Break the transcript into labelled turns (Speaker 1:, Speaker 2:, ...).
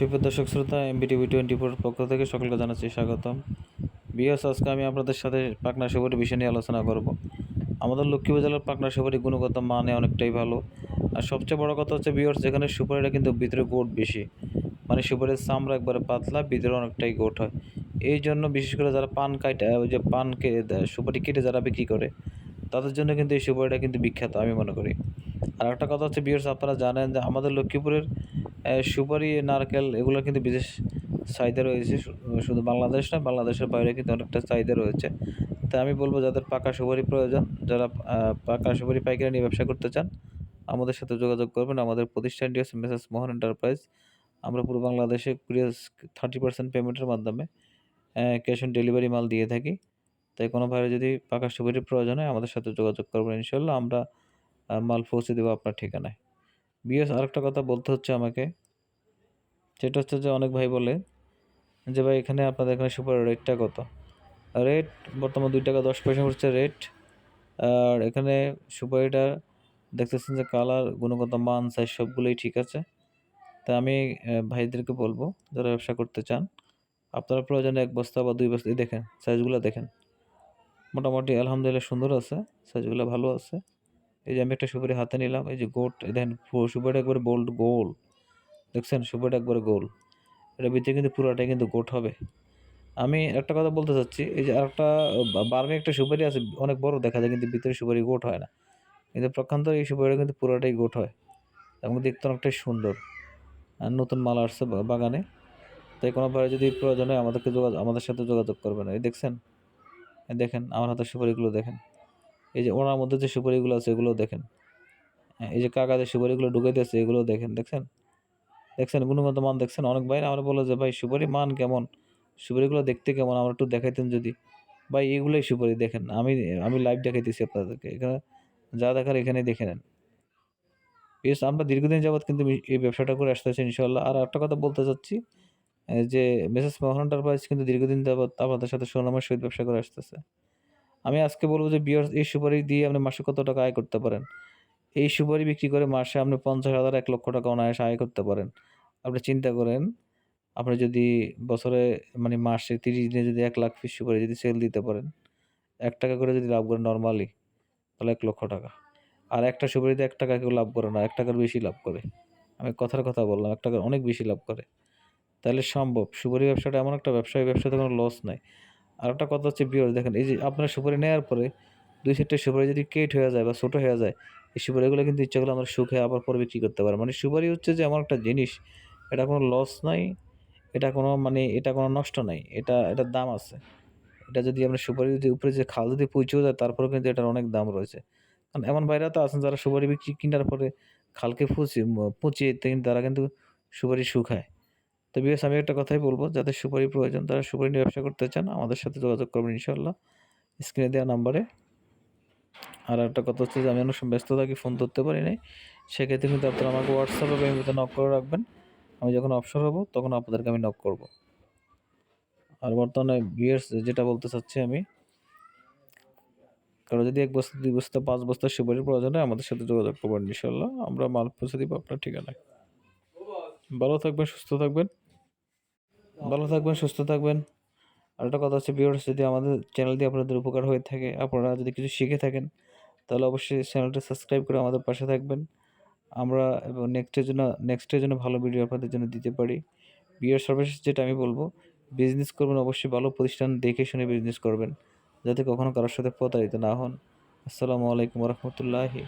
Speaker 1: সুপ্রিয় দর্শক শ্রোতা এমবি টিভি টোয়েন্টি ফোর পক্ষ থেকে সকলকে জানাচ্ছি স্বাগতম। বিএস আজকে আমি আপনাদের সাথে পাকনা সুপারি বিষয় নিয়ে আলোচনা করব। আমাদের লক্ষ্মীপুর জেলার পাকনা সুপারি গুণগত মানে অনেকটাই ভালো। আর সবচেয়ে বড় কথা হচ্ছে বিয়ার্স যেখানে সুপারিটা কিন্তু ভিতরে গোট বেশি। মানে সুপারির চামড়া একবারে পাতলা, ভিতরে অনেকটাই গোট হয়। এই জন্য বিশেষ করে যারা পান কাটে ওই যে পান কেটে সুপারি কেটে যারা বিক্রি করে, তাদের জন্য কিন্তু এই সুপারিটা কিন্তু বিখ্যাত, আমি মনে করি। আর একটা কথা হচ্ছে বিয়ার্স আপনারা জানেন যে আমাদের লক্ষ্মীপুরের সুপারি, নারকেল, এগুলো কিন্তু বিশেষ চাহিদা রয়েছে শুধু বাংলাদেশ না বাংলাদেশের বাইরে কিন্তু অনেকটা চাহিদা রয়েছে। তাই আমি বলব যাদের পাকা সুপারি প্রয়োজন, যারা পাকা সুপারি পাইকারি নিয়ে ব্যবসা করতে চান, আমাদের সাথে যোগাযোগ করবেন। আমাদের প্রতিষ্ঠানটি হচ্ছে মেসেজ মোহন এন্টারপ্রাইজ। আমরা পুরো বাংলাদেশে কুরিয়ার থার্টি পার্সেন্ট পেমেন্টের মাধ্যমে ক্যাশ অন ডেলিভারি মাল দিয়ে থাকি। তাই কোনো যদি পাকা সুপারির প্রয়োজন হয়, আমাদের সাথে যোগাযোগ করবেন ইনশাল্লাহ আমরা মাল পৌঁছে দেবো আপনার ঠিকানায়। বিএস আরেকটা কথা বলতে হচ্ছে আমাকে। যেটা হচ্ছে যে অনেক ভাই বলে যে, ভাই, এখানে আপনাদের এখানে সুপার রেটটা কত? রেট বর্তমান দুই টাকা দশ পয়সা হচ্ছে রেট। আর এখানে সুপারিটা দেখতেছেন যে কালার, গুণগত মান সাইজ সবগুলোই ঠিক আছে। তা আমি ভাইদেরকে বলব যারা ব্যবসা করতে চান, আপনারা প্রয়োজনে এক বস্তা বা দুই বস্তা দেখেন সাইজগুলো দেখেন। মোটামুটি আলহামদুলিল্লাহ সুন্দর আছে সাইজগুলো ভালো আছে। এই যে আমি একটা সুপারি হাতে নিলাম, এই যে গোট দেখেন পুরো সুপারিটা একবারে বোল্ড গোল দেখছেন? সুপারিটা একবারে গোল এটা ভিতরে কিন্তু পুরোটাই কিন্তু গোট হবে। আমি একটা কথা বলতে চাচ্ছি, এই যে আরেকটা বার্মি একটা সুপারি আছে, অনেক বড় দেখা যায়, কিন্তু ভিতরে সুপারি গোট হয় না। কিন্তু প্রক্ষান্তর এই সুপারিটা কিন্তু পুরোটাই গোট হয়। এবং দেখতে অনেকটাই সুন্দর। আর নতুন মাল আসছে বাগানে। তাই কোনো ভাই যদি প্রয়োজন হয় আমাদেরকে যোগাযোগ আমাদের সাথে যোগাযোগ করবেন। এই দেখছেন? দেখেন, আমার হাতের সুপারিগুলো দেখেন। এই যে ওনার মধ্যে যে সুপারিগুলো আছে এগুলো দেখেন। হ্যাঁ, এই যে কাগজের সুপারিগুলো ঢুকে দিয়েছে এগুলো দেখেন দেখছেন? দেখছেন? গুণগত মান দেখছেন? অনেক ভাই আমরা বলো যে ভাই সুপারি মান কেমন? সুপারিগুলো দেখতে কেমন? আমরা একটু দেখাইতেন যদি। ভাই এগুলোই সুপারি দেখেন। আমি আমি লাইভ দেখাইতেছি আপনাদেরকে। এখানে যা দেখার এখানে দেখে নেন। বেশ আমরা দীর্ঘদিন যাবৎ কিন্তু এই- এই ব্যবসাটা করে আসতেছি ইনশাল্লাহ আর একটা কথা বলতে চাচ্ছি যে মেসেজ মোহন এন্টারপ্রাইজ কিন্তু দীর্ঘদিন যাবৎ আপনাদের সাথে সুনামের সহিত ব্যবসা করে আসতেছে। আমি আজকে বলব যে বিয়ার এই সুপারি দিয়ে আপনি মাসে কত টাকা আয় করতে পারেন? এই সুপারি বিক্রি করে মাসে আপনি পঞ্চাশ হাজার এক লক্ষ টাকা অনায়াসে আয় করতে পারেন। আপনি চিন্তা করেন, আপনি যদি বছরে মানে মাসে তিরিশ দিনে যদি এক লাখ পিস সুপারি যদি সেল দিতে পারেন, এক টাকা করে যদি লাভ করেন নর্মালি তাহলে এক লক্ষ টাকা। আর একটা সুপারিতে এক টাকা কেউ লাভ করে না, এক টাকার বেশি লাভ করে। আমি কথার কথা বললাম, এক টাকার অনেক বেশি লাভ করে। তাহলে সম্ভব, সুপারি ব্যবসাটা এমন একটা ব্যবসা ব্যবসাতে কোনো লস নাই। আর একটা কথা হচ্ছে বিয়র দেখেন এই যে আপনার সুপারি নেওয়ার পরে দুই চারটে সুপারি যদি কেট হয়ে যায় বা ছোটো হয়ে যায়, এই সুপারিগুলো কিন্তু ইচ্ছা করলে আমরা শুকে আবার পরে বিক্রি করতে পারি মানে সুপারি হচ্ছে যে এমন একটা জিনিস, এটা কোনো লস নাই, এটা কোনো মানে এটা কোনো নষ্ট নাই, এটা, এটার দাম আছে। এটা যদি আমরা সুপারি যদি উপরে যে খাল যদি পৌঁছেও যায়, তারপরেও কিন্তু এটার অনেক দাম রয়েছে। কারণ এমন বাইরে তো আছেন যারা সুপারি বিক্রি কেনার পরে খালকে পচিয়ে পচিয়ে তারা কিন্তু সুপারি শুকায়। তো বিএস আমি একটা কথাই বলব, যাদের সুপারি প্রয়োজন তারা সুপারি নিয়ে ব্যবসা করতে চান, আমাদের সাথে যোগাযোগ করবেন ইনশাল্লাহ স্ক্রিনে দেওয়া নাম্বারে। আর একটা কথা হচ্ছে যে আমি অনেক সময় ব্যস্ত থাকি, ফোন ধরতে পারি নাই, সেক্ষেত্রে কিন্তু আপনারা আমাকে হোয়াটসঅ্যাপে বা এমনিতে নক করে রাখবেন। আমি যখন অবসর হব, তখন আপনাদেরকে আমি নক করব। আর বর্তমানে বিয়ার্স যেটা বলতে চাচ্ছি আমি কারও যদি এক বস্তা, দুই বস্তা, পাঁচ বস্তা সুপারির প্রয়োজন হয়, আমাদের সাথে যোগাযোগ করবেন ইনশাল্লাহ আমরা মাল পৌঁছে দিব আপনার ঠিকানায়। ভালো থাকবেন, সুস্থ থাকবেন। ভালো থাকবেন, সুস্থ থাকবেন। আর একটা কথা হচ্ছে ভিউয়ার্স যদি আমাদের চ্যানেল দিয়ে আপনাদের উপকার হয়ে থাকে, আপনারা যদি কিছু শিখে থাকেন, তাহলে অবশ্যই চ্যানেলটা সাবস্ক্রাইব করে আমাদের পাশে থাকবেন। আমরা এবং নেক্সটের জন্য নেক্সটের জন্য ভালো ভিডিও আপনাদের জন্য দিতে পারি। বিয়ের সর্বশেষ যেটা আমি বলব বিজনেস করবেন, অবশ্যই ভালো প্রতিষ্ঠান দেখে শুনে বিজনেস করবেন। যাতে কখনো কারোর সাথে প্রতারিত না হন। আসসালামু আলাইকুম রহমতুল্লাহি